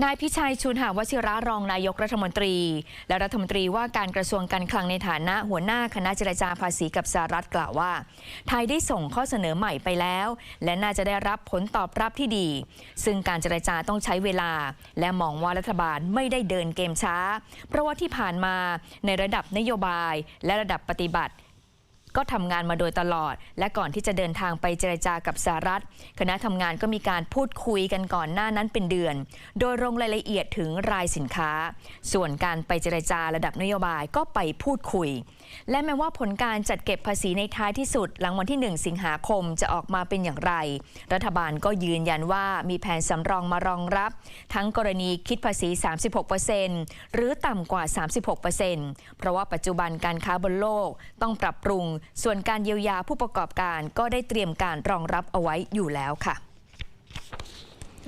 นายพิชัยชุนหาวชิระรองนายกรัฐมนตรี และรัฐมนตรีว่าการกระทรวงการคลังในฐานะหัวหน้าคณะเจรจาภาษีกับสหรัฐกล่าวว่า ไทยได้ส่งข้อเสนอใหม่ไปแล้ว และน่าจะได้รับผลตอบรับที่ดี ซึ่งการเจรจาต้องใช้เวลา และมองว่ารัฐบาลไม่ได้เดินเกมช้า เพราะว่าที่ผ่านมาในระดับนโยบายและระดับปฏิบัติ ก็ทำงานมาโดยตลอด และก่อนที่จะเดินทางไปเจรจากับสหรัฐ คณะทำงานก็มีการพูดคุยกันก่อนหน้านั้นเป็นเดือน โดยลงรายละเอียดถึงรายสินค้า ส่วนการไปเจรจาระดับนโยบายก็ไปพูดคุย และแม้ว่าผลการจัดเก็บภาษีในท้ายที่สุด หลังวันที่ 1 สิงหาคมจะออกมาเป็นอย่างไร รัฐบาลก็ยืนยันว่ามีแผนสำรองมารองรับ ทั้งกรณีคิดภาษี 36%หรือต่ำกว่า 36%เพราะว่าปัจจุบันการค้าบนโลกต้องปรับปรุงส่วนการเยียวยาผู้ประกอบการก็ได้เตรียมการรองรับเอาไว้อยู่แล้วค่ะ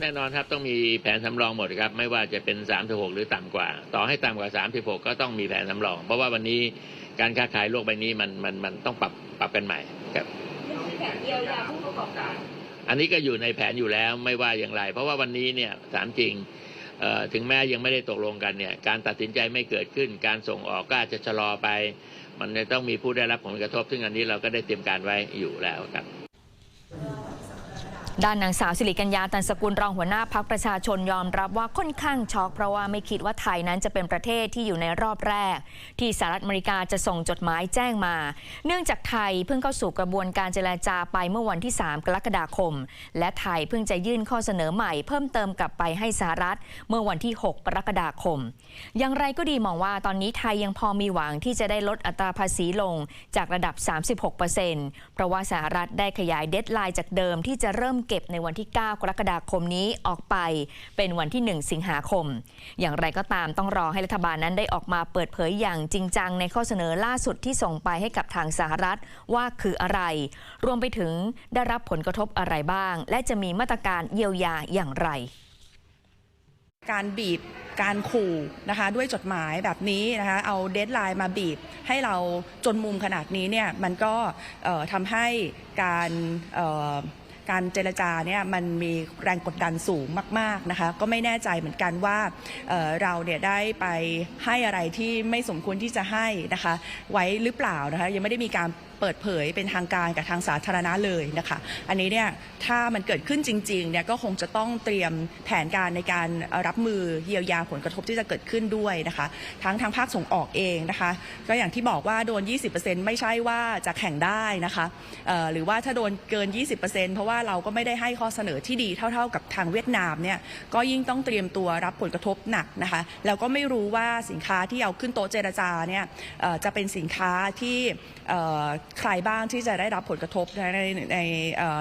แน่นอนครับต้องมีแผนสำรองหมดครับ ไม่ว่าจะเป็น 36 หรือต่ำกว่า ต่อให้ต่ำกว่า 36 ก็ต้องมีแผนสำรอง เพราะว่าวันนี้การค้าขายโลกใบนี้มันมันมันต้องปรับปรับกันใหม่ครับแผนเยียวยาผู้ประกอบการ อันนี้ก็อยู่ในแผนอยู่แล้วไม่ว่าอย่างไร เพราะว่าวันนี้เนี่ยถามจริงเอ่อ ถึงแม้ยังไม่ได้ตกลงกันเนี่ยการตัดสินใจไม่เกิดขึ้น การส่งออกก็อาจจะชะลอไป มันจะต้องมีผู้ได้รับผลกระทบ ซึ่งอันนี้เราก็ได้เตรียมการไว้อยู่แล้วครับ ด้านนางสาวสิริกัญญาตันสกุลรองหัวหน้าพักประชาชนยอมรับว่าค่อนข้างช็อก เพราะว่าไม่คิดว่าไทยนั้นจะเป็นประเทศที่อยู่ในรอบแรก ที่สหรัฐอเมริกาจะส่งจดหมายแจ้งมา เนื่องจากไทยเพิ่งเข้าสู่กระบวนการเจรจาไปเมื่อวันที่ 3 กรกฎาคม และไทยเพิ่งจะยื่นข้อเสนอใหม่เพิ่มเติมกลับไปให้สหรัฐ เมื่อวันที่ 6 กรกฎาคม อย่างไรก็ดีมองว่าตอนนี้ไทยยังพอมีหวังที่จะได้ลดอัตราภาษีลงจากระดับ 36%เพราะว่าสหรัฐได้ขยายเดดไลน์จากเดิมที่จะเริ่มเก็บในวันที่ 9 กรกฎาคมนี้ออกไปเป็นวันที่ 1 สิงหาคม อย่างไรก็ตามต้องรอให้รัฐบาลนั้นได้ออกมาเปิดเผยอย่างจริงจังในข้อเสนอล่าสุดที่ส่งไปให้กับทางสหรัฐว่าคืออะไร รวมไปถึงได้รับผลกระทบอะไรบ้าง และจะมีมาตรการเยียวยาอย่างไร การบีบการขู่นะคะด้วยจดหมายแบบนี้นะคะเอาเดทไลน์มาบีบให้เราจนมุมขนาดนี้เนี่ยมันก็ทำให้การ การเจรจาเนี่ยมันมีแรงกดดันสูงมากๆนะคะก็ไม่แน่ใจเหมือนกันว่าเเราเนี่ยได้ไปให้อะไรที่ไม่สมควรที่จะให้นะคะไว้หรือเปล่านะคะยังไม่ได้มีการเปิดเผยเป็นทางการกับทางสาธารณะเลยนะคะ อันนี้เนี่ยถ้ามันเกิดขึ้นจริงๆเนี่ยก็คงจะต้องเตรียมแผนการในการรับมือเยียวยาผลกระทบที่จะเกิดขึ้นด้วยนะคะ ทั้งทางภาคส่งออกเองนะคะ ก็อย่างที่บอกว่าโดน 20%ไม่ใช่ว่าจะแข่งได้นะคะหรือว่าถ้าโดนเกิน 20%เพราะว่าเราก็ไม่ได้ให้ข้อเสนอที่ดีเท่า ๆ กับทางเวียดนามเนี่ยก็ยิ่งต้องเตรียมตัวรับผลกระทบหนักนะคะ แล้วก็ไม่รู้ว่าสินค้าที่เอาขึ้นโต๊ะเจรจาเนี่ยจะเป็นสินค้าที่ใครบ้างที่จะได้รับผลกระทบในในใน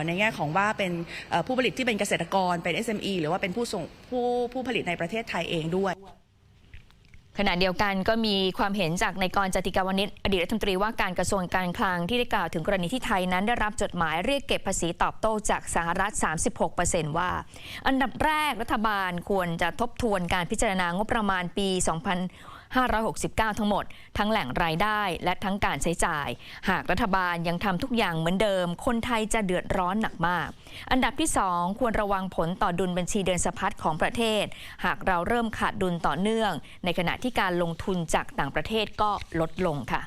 ในแง่ของว่าเป็นผู้ผลิตที่เป็นเกษตรกรเป็น SME หรือว่าเป็นผู้ส่งผู้ผู้ผลิตในประเทศไทยเองด้วยขณะเดียวกันก็มีความเห็นจากในายกรจติกาวนิชอดีตรัฐมนตรีว่าการกระทรวงการคลังที่ได้กล่าวถึงกรณีที่ไทยนั้นได้รับจดหมายเรียกเก็บภาษีตอบโต้จากสหรัฐ 36%ว่า อันดับแรกรัฐบาลควรจะทบทวนการพิจารณางบประมาณปี 569 ทั้งหมด ทั้งแหล่งรายได้และทั้งการใช้จ่าย หากรัฐบาลยังทำทุกอย่างเหมือนเดิม คนไทยจะเดือดร้อนหนักมาก อันดับที่ 2 ควรระวังผลต่อดุลบัญชีเดินสะพัดของประเทศ หากเราเริ่มขาดดุลต่อเนื่อง ในขณะที่การลงทุนจากต่างประเทศก็ลดลงค่ะ